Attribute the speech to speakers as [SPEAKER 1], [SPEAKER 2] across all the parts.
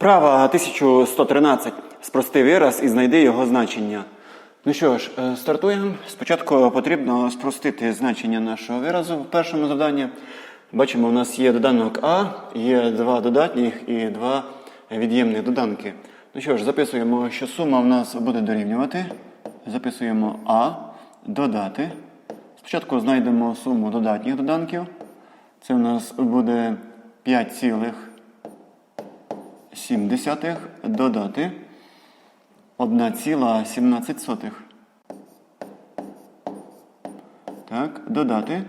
[SPEAKER 1] Вправа 1113. Спрости вираз і знайди його значення. Ну що ж, е, стартуємо. Спочатку потрібно спростити значення нашого виразу в першому завданні. Бачимо, у нас є доданок А, є два додатніх і два від'ємних доданки. Ну що ж, записуємо, що сума в нас буде дорівнювати. Записуємо А, додати. Спочатку знайдемо суму додатніх доданків. Це у нас буде 5,7 додати 1,17. Так, додати.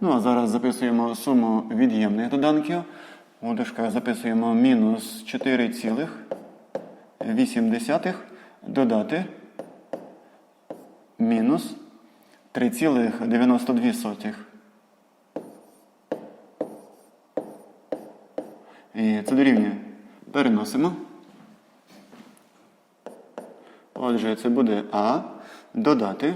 [SPEAKER 1] Ну, а зараз записуємо суму від'ємних доданків. У записуємо мінус 4,8 додати мінус 3,92. І це дорівнює. Переносимо. Отже, це буде А. Додати.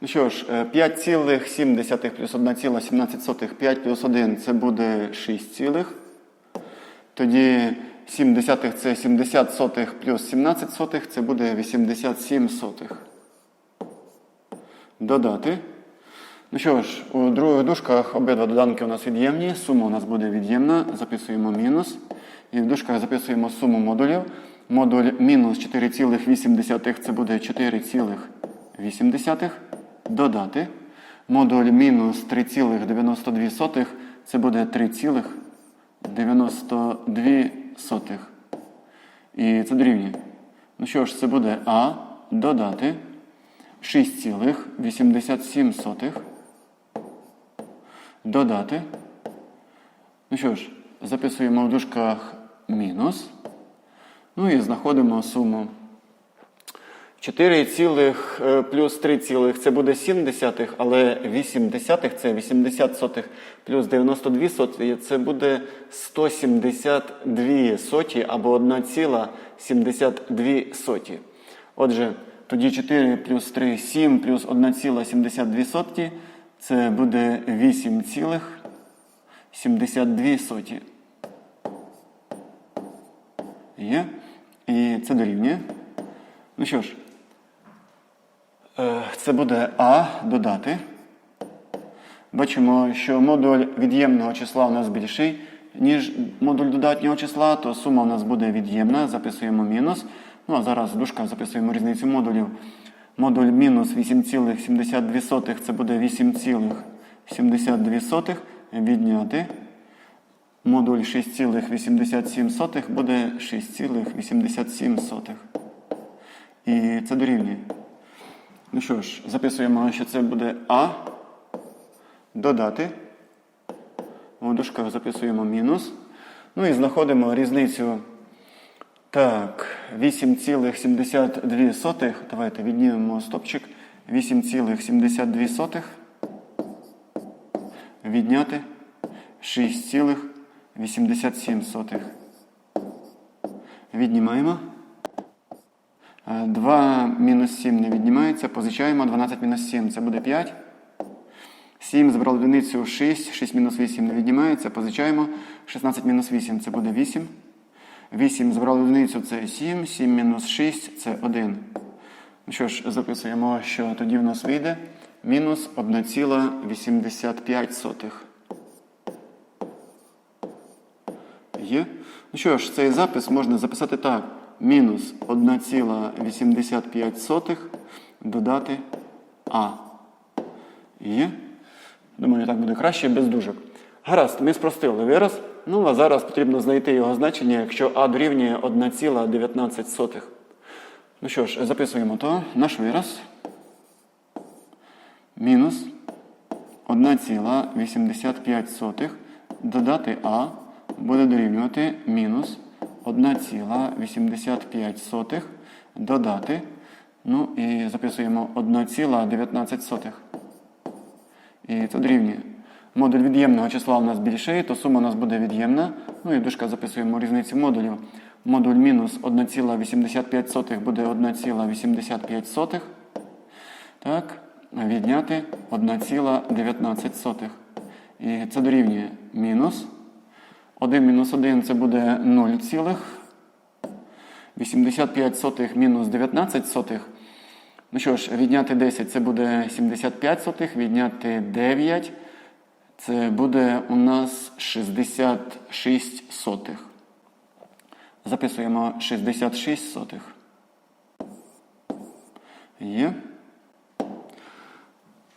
[SPEAKER 1] Ну що ж, е, 5,7 плюс 1,17. 5 плюс 1 це буде 6 цілих. Тоді 7 десятих це 70 сотих плюс 17 сотих, це буде 87 сотих. Додати. Ну що ж, у других дужках обидва доданки у нас від'ємні, сума у нас буде від'ємна, записуємо мінус. І в дужках записуємо суму модулів. Модуль мінус 4,8 це буде 4,8. Додати. Модуль мінус 3,92 це буде 3,92. І це дорівнює. Ну що ж, це буде А додати 6,87 додати. Ну що ж, записуємо в дужках мінус. Ну і знаходимо суму. 4 цілих е, плюс 3 цілих це буде 7 десятих, але 8 десятих це 80 сотих плюс 92 соті це буде 172 соті або 1,72 соті. Отже, тоді 4 плюс 3 7 плюс 1,72 соті це буде 8,72 соті. Є. І це дорівнює. Ну що ж, е, це буде А додати. Бачимо, що модуль від'ємного числа у нас більший, ніж модуль додатнього числа, то сума у нас буде від'ємна, записуємо мінус. Ну а зараз в дужках записуємо різницю модулів. Модуль мінус 8,72 це буде 8,72 відняти. Модуль 6,87 буде 6,87. І це дорівнює. Ну що ж, записуємо, що це буде А. Додати. У записуємо мінус. Ну і знаходимо різницю. Так, 8,72. Давайте віднімемо стопчик. 8,72. Відняти 6,87. Віднімаємо. 2 мінус 7 не віднімається. Позичаємо 12 мінус 7. Це буде 5. 7 забрали одиницю 6. 6 мінус 8 не віднімається. Позичаємо. 16 мінус 8 це буде 8. 8 забрали одиницю це 7. 7 мінус 6 це 1. Ну що ж, записуємо, що тоді в нас вийде мінус 1,85. Є. Ну що ж, цей запис можна записати так. Мінус 1,85 додати А. Є. Думаю, так буде краще без дужок. Гаразд, ми спростили вираз. Ну, а зараз потрібно знайти його значення, якщо А дорівнює 1,19. Ну що ж, записуємо то. Наш вираз. Мінус 1,85 додати А буде дорівнювати мінус 1,85 додати. Ну і записуємо 1,19. І це дорівнює. Модуль від'ємного числа у нас більший, то сума у нас буде від'ємна. Ну і в записуємо різницю модулів. Модуль мінус 1,85 буде 1,85. Так, відняти 1,19. І це дорівнює мінус 1 мінус 1 це буде 0 цілих. 85 сотих мінус 19 сотих. Ну що ж, відняти 10 це буде 75 сотих, відняти 9 це буде у нас 66 сотих. Записуємо 66 сотих. Є.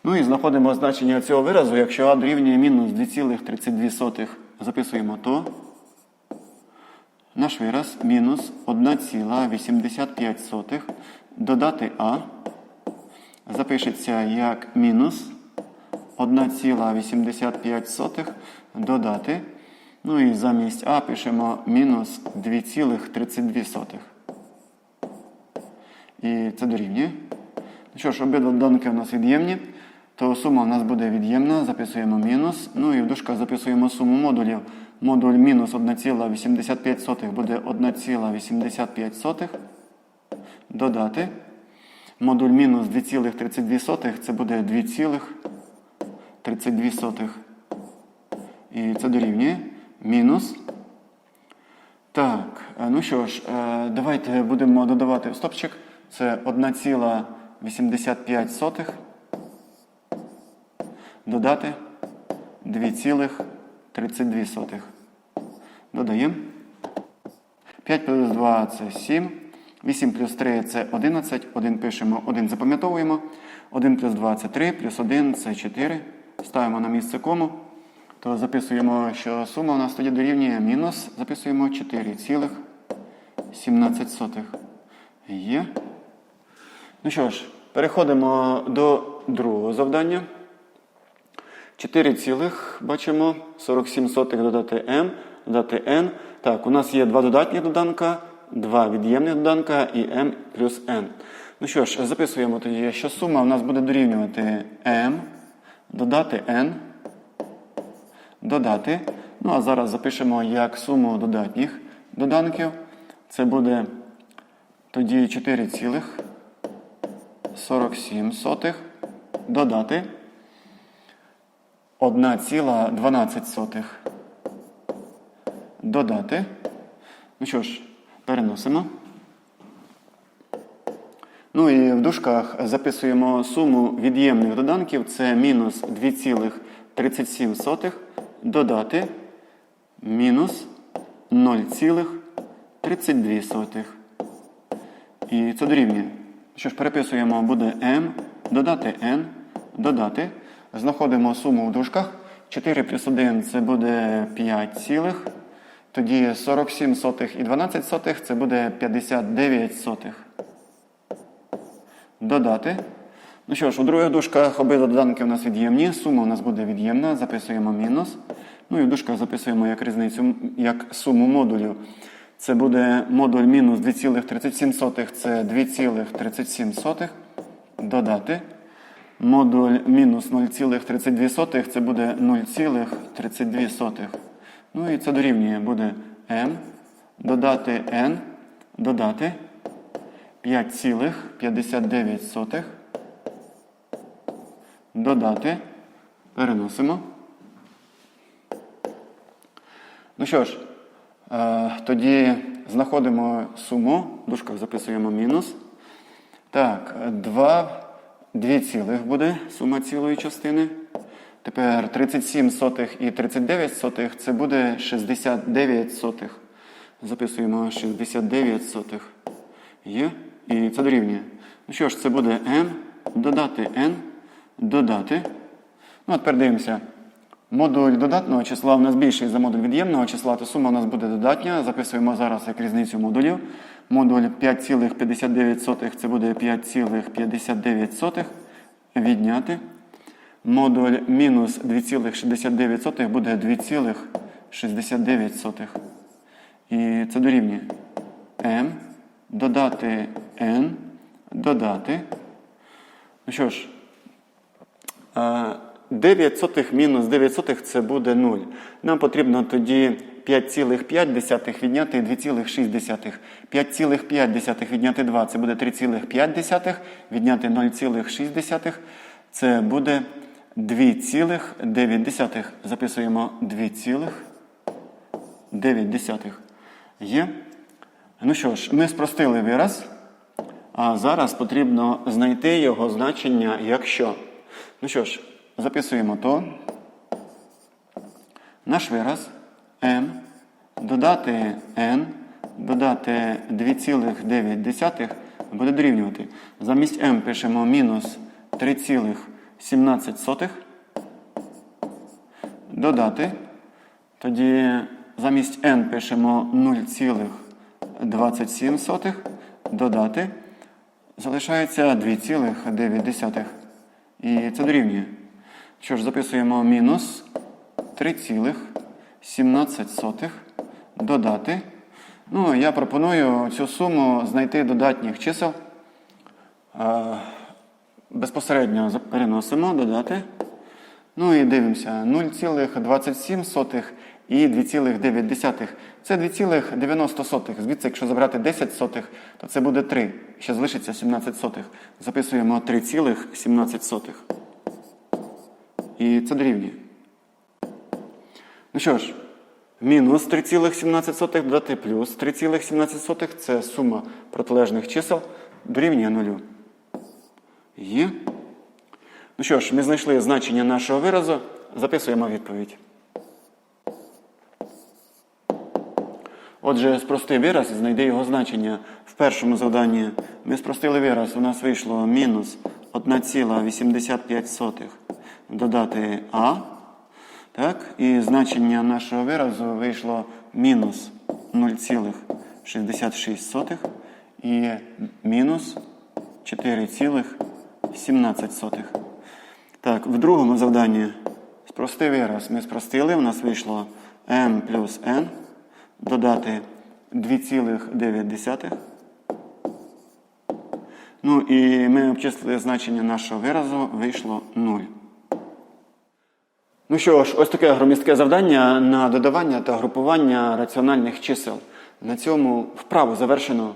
[SPEAKER 1] Ну і знаходимо значення цього виразу. Якщо а дорівнює мінус 2,32, записуємо то. Наш вираз мінус 1,85 додати а. Запишеться як мінус 1,85 додати. Ну і замість а пишемо мінус 2,32. І це дорівнює. Ну Що ж, обидва доданки у нас від'ємні, то сума у нас буде від'ємна, записуємо мінус. Ну і в дужках записуємо суму модулів. Модуль мінус 1,85 буде 1,85 додати. Модуль мінус 2,32 це буде 2,32. І це дорівнює мінус. Так, е, ну що ж, е, давайте будемо додавати в стопчик. Це 1,85 додати 2,32. Додаємо. 5 плюс 2 це 7. 8 плюс 3 це 11. 1 пишемо, 1 запам'ятовуємо. 1 плюс 2 це 3, плюс 1 це 4. Ставимо на місце кому. То записуємо, що сума у нас тоді дорівнює мінус. Записуємо 4,17. Є. Ну що ж, переходимо до другого завдання. 4 цілих, бачимо, 47 сотих додати m, додати n. Так, у нас є два додатні доданка, два від'ємні доданка і m плюс n. Ну що ж, записуємо тоді, що сума у нас буде дорівнювати m, додати n, додати. Ну, а зараз запишемо як суму додатніх доданків. Це буде тоді 4 цілих 47 сотих додати 1,12 додати. Ну що ж, переносимо. Ну і в дужках записуємо суму від'ємних доданків. Це мінус 2,37 додати мінус 0,32. І це дорівнює. Що ж, переписуємо, буде m, додати n, додати. Знаходимо суму в дужках. 4 плюс 1 це буде 5 цілих. Тоді 47 сотих і 12 сотих це буде 59 сотих. Додати. Ну що ж, у других дужках обидва доданки у нас від'ємні. Сума у нас буде від'ємна. Записуємо мінус. Ну і в дужках записуємо як різницю, як суму модулів. Це буде модуль мінус 2,37, це 2,37 додати. Модуль мінус 0,32 це буде 0,32. Ну і це дорівнює буде m, додати n, додати 5,59. Додати. Переносимо. Ну що ж, е, тоді знаходимо суму, в дужках записуємо мінус. Так, 2, 2 цілих буде сума цілої частини. Тепер 37 сотих і 39 сотих це буде 69 сотих. Записуємо 69 сотих. Є. І це дорівнює. Ну що ж, це буде m, додати n, додати. Ну, а тепер дивимося. Модуль додатного числа у нас більший за модуль від'ємного числа, то сума у нас буде додатня. Записуємо зараз як різницю модулів. Модуль 5,59 це буде 5,59 відняти. Модуль мінус 2,69 буде 2,69. І це дорівнює m, додати n, додати. Ну що ж, 9 сотих мінус 9 сотих це буде 0. Нам потрібно тоді 5,5 відняти 2,6. 5,5 відняти 2 це буде 3,5. Відняти 0,6 це буде 2,9. Записуємо 9 десятих. Є. Ну що ж, ми спростили вираз, а зараз потрібно знайти його значення, якщо. Ну що ж, записуємо то. Наш вираз m додати n, додати 2,9 буде дорівнювати. Замість m пишемо мінус 3,17. Додати. Тоді замість n пишемо 0,27. Додати. Залишається 2,9. І це дорівнює. Що ж, записуємо мінус 3,17 додати. Ну, я пропоную цю суму знайти додатніх чисел. Е, Безпосередньо переносимо, додати. Ну і дивимося. 0,27 і 2,9. Це 2,90. Звідси, якщо забрати 10 сотих, то це буде 3. Ще залишиться 17 сотих. Записуємо 3,17. І це дорівнює. Ну що ж, мінус 3,17 додати плюс 3,17 це сума протилежних чисел дорівнює нулю. Є. Ну що ж, ми знайшли значення нашого виразу, записуємо відповідь. Отже, спрости вираз і знайди його значення. В першому завданні ми спростили вираз, у нас вийшло мінус 1,85 додати А. Так, і значення нашого виразу вийшло мінус 0,66 і мінус 4,17. Так, в другому завданні спрости вираз. Ми спростили, у нас вийшло m плюс n, додати 2,9. Ну і ми обчислили значення нашого виразу, вийшло 0. Ну що ж, ось таке громістке завдання на додавання та групування раціональних чисел. На цьому вправу завершено.